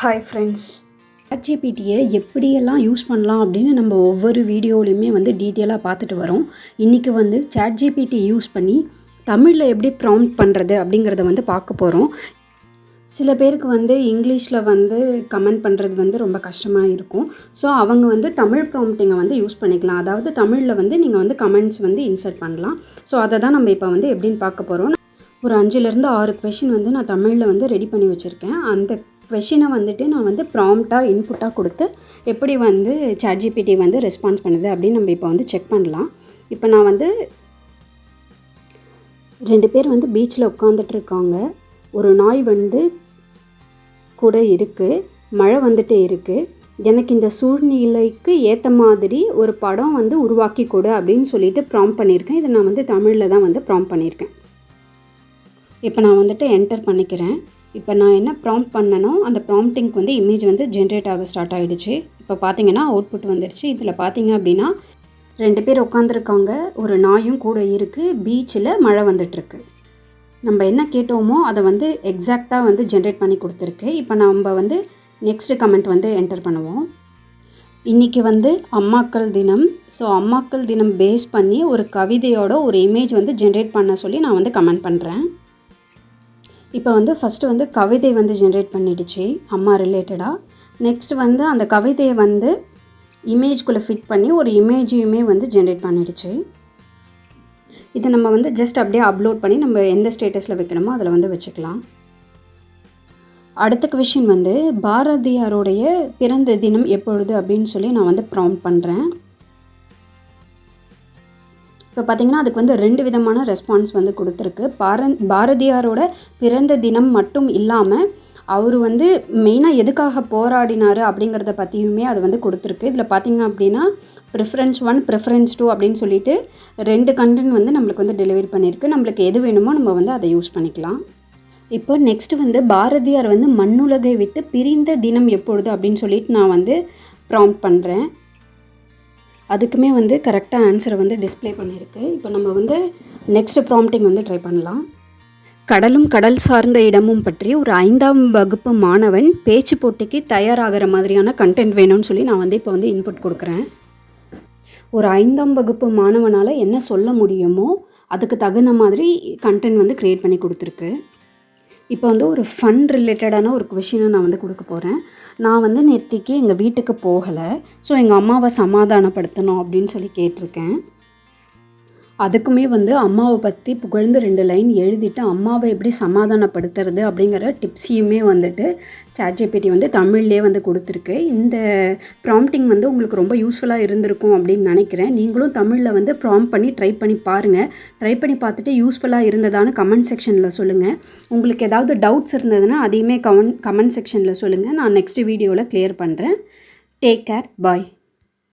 Hi friends ஜிபிடியை எப்படியெல்லாம் use பண்ணலாம் அப்படின்னு நம்ம ஒவ்வொரு வீடியோலையுமே வந்து டீட்டெயிலாக பார்த்துட்டு வரோம். இன்றைக்கி வந்து சாட் ஜிபிடி யூஸ் பண்ணி தமிழில் எப்படி ப்ராம்ப்ட் பண்ணுறது அப்படிங்கிறத வந்து பார்க்க போகிறோம் சில பேருக்கு வந்து இங்கிலீஷில் வந்து கமெண்ட் பண்ணுறது வந்து ரொம்ப கஷ்டமாக இருக்கும். ஸோ அவங்க வந்து தமிழ் ப்ராம்ப்டிங்கை வந்து யூஸ் பண்ணிக்கலாம். அதாவது தமிழில் வந்து நீங்கள் வந்து கமெண்ட்ஸ் வந்து இன்சர்ட் பண்ணலாம். ஸோ அதை தான் நம்ம இப்போ வந்து எப்படின்னு பார்க்க போகிறோம் ஒரு அஞ்சுலேருந்து ஆறு கொஷின் வந்து நான் தமிழில் வந்து ரெடி பண்ணி வச்சுருக்கேன். அந்த கொஷினை வந்துட்டு நான் வந்து ப்ராம்ப்டாக இன்புட்டாக கொடுத்து எப்படி வந்து சாட்ஜிபிடி வந்து ரெஸ்பான்ஸ் பண்ணுது அப்படின்னு நம்ம இப்போ வந்து செக் பண்ணலாம். இப்போ நான் வந்து ரெண்டு பேர் வந்து பீச்சில் உட்காந்துட்ருக்காங்க ஒரு நாய் வந்து கூட இருக்குது மழை வந்துட்டே இருக்குது எனக்கு இந்த சூழ்நிலைக்கு ஏற்ற மாதிரி ஒரு படம் வந்து உருவாக்கி கொடு அப்படின்னு சொல்லிட்டு ப்ராம்ப் பண்ணியிருக்கேன். இதை நான் வந்து தமிழில் தான் வந்து ப்ராம் பண்ணியிருக்கேன். இப்போ நான் வந்துட்டு என்டர் பண்ணிக்கிறேன். இப்போ நான் என்ன ப்ராம்ப்ட் பண்ணனோ அந்த ப்ராம்ப்டிங்க்கு வந்து இமேஜ் வந்து ஜென்ரேட் ஆக ஸ்டார்ட் ஆகிடுச்சு இப்போ பார்த்தீங்கன்னா அவுட்புட் வந்துடுச்சு இதில் பார்த்தீங்க அப்படின்னா ரெண்டு பேர் உட்காந்துருக்காங்க ஒரு நாயும் கூட இருக்குது பீச்சில் மழை வந்துட்டுருக்கு. நம்ம என்ன கேட்டோமோ அதை வந்து எக்ஸாக்டாக வந்து ஜென்ரேட் பண்ணி கொடுத்துருக்கு. இப்போ நம்ம வந்து நெக்ஸ்ட்டு கமெண்ட் வந்து என்டர் பண்ணுவோம். இன்றைக்கி வந்து அம்மாக்கள் தினம். ஸோ அம்மாக்கள் தினம் பேஸ் பண்ணி ஒரு கவிதையோட ஒரு இமேஜ் வந்து ஜென்ரேட் பண்ண சொல்லி நான் வந்து கமெண்ட் பண்ணுறேன் இப்போ வந்து ஃபஸ்ட்டு வந்து கவிதை வந்து ஜென்ரேட் பண்ணிடுச்சு அம்மா ரிலேட்டடாக நெக்ஸ்ட் வந்து அந்த கவிதையை வந்து இமேஜ்குள்ளே ஃபிட் பண்ணி ஒரு இமேஜையுமே வந்து ஜென்ரேட் பண்ணிடுச்சு. இதை நம்ம வந்து ஜஸ்ட் அப்படியே அப்லோட் பண்ணி நம்ம எந்த ஸ்டேட்டஸில் வைக்கணுமோ அதில் வந்து வச்சுக்கலாம். அடுத்த கொஷின் வந்து பாரதியாருடைய பிறந்த தினம் எப்பொழுது அப்படின்னு சொல்லி நான் வந்து ப்ராம்ப்ட் பண்ணுறேன் இப்போ பார்த்தீங்கன்னா அதுக்கு வந்து ரெண்டு விதமான ரெஸ்பான்ஸ் வந்து கொடுத்துருக்கு. பார பாரதியாரோட பிறந்த தினம் மட்டும் இல்லாமல் அவர் வந்து மெயினாக எதுக்காக போராடினார் அப்படிங்கிறத பற்றியுமே அது வந்து கொடுத்துருக்கு. இதில் பார்த்திங்க அப்படின்னா ப்ரிஃபரன்ஸ் ஒன் ப்ரிஃபரன்ஸ் டூ அப்படின்னு சொல்லிட்டு ரெண்டு கண்டென்ட் வந்து நம்மளுக்கு வந்து டெலிவரி பண்ணியிருக்கு நம்மளுக்கு எது வேணுமோ நம்ம வந்து அதை யூஸ் பண்ணிக்கலாம். இப்போ நெக்ஸ்ட் வந்து பாரதியார் வந்து மண்ணுலகை விட்டு பிரிந்த தினம் எப்பொழுது அப்படின்னு சொல்லிட்டு நான் வந்து ப்ராம்ப்ட் பண்ணுறேன் அதுக்குமே வந்து கரெக்டாக ஆன்சரை வந்து டிஸ்பிளே பண்ணியிருக்கு. இப்போ நம்ம வந்து நெக்ஸ்ட் ப்ராம்ப்டிங் வந்து ட்ரை பண்ணலாம். கடலும் கடல் சார்ந்த இடமும் பற்றி ஒரு ஐந்தாம் வகுப்பு மாணவன் பேச்சு போட்டிக்கு தயாராகிற மாதிரியான கண்டென்ட் வேணும்னு சொல்லி நான் வந்து இப்போ வந்து இன்புட் கொடுக்குறேன். ஒரு ஐந்தாம் வகுப்பு மாணவனால் என்ன சொல்ல முடியுமோ அதுக்கு தகுந்த மாதிரி கண்டென்ட் வந்து க்ரியேட் பண்ணி கொடுத்துருக்கு. இப்போ வந்து ஒரு ஃபன் ரிலேட்டடான ஒரு கொஷினை நான் வந்து கொடுக்க போகிறேன் நான் வந்து நேத்திக்கு எங்கள் வீட்டுக்கு போகலை. ஸோ எங்கள் அம்மாவை சமாதானப்படுத்தணும் அப்படின்னு சொல்லி கேட்டிருக்கேன். அதுக்குமே வந்து அம்மாவை பற்றி புகழ்ந்து ரெண்டு லைன் எழுதிட்டு அம்மாவை எப்படி சமாதானப்படுத்துறது அப்படிங்கிற டிப்ஸையுமே வந்துட்டு சாட்ஜிபிடி வந்து தமிழ்லேயே வந்து கொடுத்துருக்கு. இந்த ப்ராம்ப்டிங் வந்து உங்களுக்கு ரொம்ப யூஸ்ஃபுல்லாக இருந்திருக்கும் அப்படின்னு நினைக்கிறேன். நீங்களும் தமிழில் வந்து ப்ராம்ப் பண்ணி ட்ரை பண்ணி பாருங்கள் ட்ரை பண்ணி பார்த்துட்டு யூஸ்ஃபுல்லாக இருந்ததான்னு கமெண்ட் செக்ஷனில் சொல்லுங்கள் உங்களுக்கு ஏதாவது டவுட்ஸ் இருந்ததுன்னா அதையுமே கமெண்ட் கமெண்ட் செக்ஷனில் சொல்லுங்கள் நான் நெக்ஸ்ட் வீடியோவில் க்ளியர் பண்ணுறேன் டேக் கேர் பாய்